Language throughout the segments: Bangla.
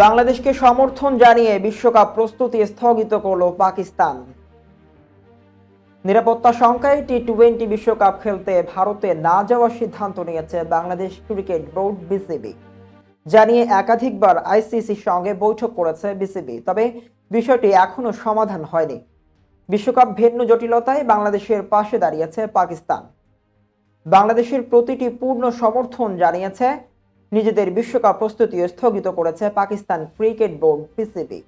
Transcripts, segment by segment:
বাংলাদেশকে সমর্থন জানিয়ে বিশ্বকাপ প্রস্তুতি স্থগিত করল পাকিস্তান। নিরাপত্তা সংখ্যায় টি টোয়েন্টি বিশ্বকাপ খেলতে ভারতে না যাওয়ার সিদ্ধান্ত নিয়েছে বাংলাদেশ ক্রিকেট বোর্ড বিসিবি। জানিয়ে একাধিকবার আইসিসির সঙ্গে বৈঠক করেছে বিসিবি, তবে বিষয়টি এখনও সমাধান হয়নি। বিশ্বকাপ ভিন্ন জটিলতায় বাংলাদেশের পাশে দাঁড়িয়েছে পাকিস্তান। বাংলাদেশের প্রতিটি পূর্ণ সমর্থন জানিয়েছে নিজেদের বিশ্বকাপ প্রস্তুতি স্থগিত করেছে পাকিস্তান ক্রিকেট বোর্ড পিসিবি।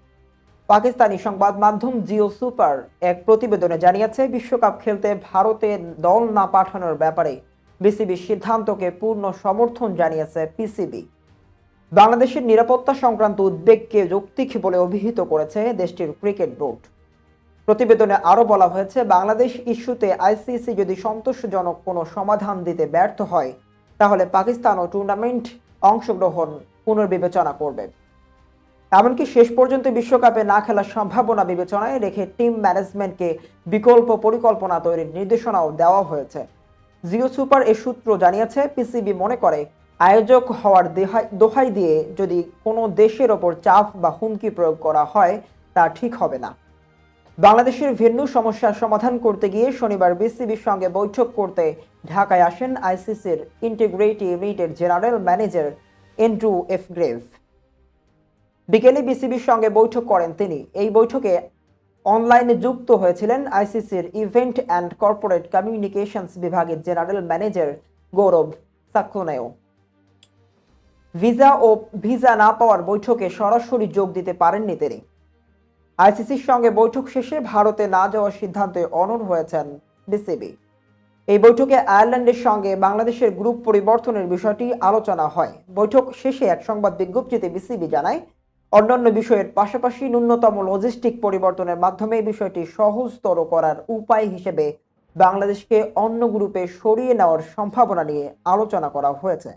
পাকিস্তানি সংবাদ মাধ্যম জিও সুপার এক প্রতিবেদনে জানিয়েছে, বিশ্বকাপ খেলতে ভারতে দল না পাঠানোর ব্যাপারে বিসিবির সিদ্ধান্তকে পূর্ণ সমর্থন জানিয়েছে পিসিবি। বাংলাদেশের নিরাপত্তা সংক্রান্ত উদ্বেগকে যৌক্তিক বলে অভিহিত করেছে দেশটির ক্রিকেট বোর্ড। প্রতিবেদনে আরও বলা হয়েছে, বাংলাদেশ ইস্যুতে আইসিসি যদি সন্তোষজনক কোনো সমাধান দিতে ব্যর্থ হয়, তাহলে পাকিস্তানও টুর্নামেন্ট অংশগ্রহণ পুনর্বিবেচনা করবে। এমনকি শেষ পর্যন্ত বিশ্বকাপে না খেলার সম্ভাবনা বিবেচনায় রেখে টিম ম্যানেজমেন্টকে বিকল্প পরিকল্পনা তৈরির নির্দেশনাও দেওয়া হয়েছে। জিও সুপার এ সূত্র জানিয়েছে, পিসিবি মনে করে, আয়োজক হওয়ার দেহাই- দিয়ে যদি কোনো দেশের ওপর চাপ বা হুমকি প্রয়োগ করা হয়, তা ঠিক হবে না। বাংলাদেশের ভেন্যু সমস্যার সমাধান করতে গিয়ে শনিবার বিসিবির সঙ্গে বৈঠক করতে ঢাকায় আসেন আইসিসির ইন্টিগ্রেটি ইউনিটের general manager Andrew F Grave. বিকেলে বিসিবির সঙ্গে বৈঠক করেন তিনি। এই বৈঠকে অনলাইনে যুক্ত হয়েছিলেন আইসিসির ইভেন্ট অ্যান্ড কর্পোরেট কমিউনিকেশনস বিভাগের জেনারেল ম্যানেজার গৌরব সাক্ষনেও ভিসা ও ভিসা না পাওয়ার বৈঠকে সরাসরি যোগ দিতে পারেননি তিনি। আইসিসির সঙ্গে বৈঠক শেষে ভারতে না যাওয়ার সিদ্ধান্তে অনড় হয়েছেন বিসিবি। এই বৈঠকে আয়ারল্যান্ডের সঙ্গে বাংলাদেশের গ্রুপ পরিবর্তনের বিষয়টি আলোচনা হয়। বৈঠক শেষে এক সংবাদ বিজ্ঞপ্তিতে বিসিবি জানায়, অন্যান্য বিষয়ের পাশাপাশি ন্যূনতম লজিস্টিক পরিবর্তনের মাধ্যমে বিষয়টি সহজতর করার উপায় হিসেবে বাংলাদেশকে অন্য গ্রুপে সরিয়ে নেওয়ার সম্ভাবনা নিয়ে আলোচনা করা হয়েছে।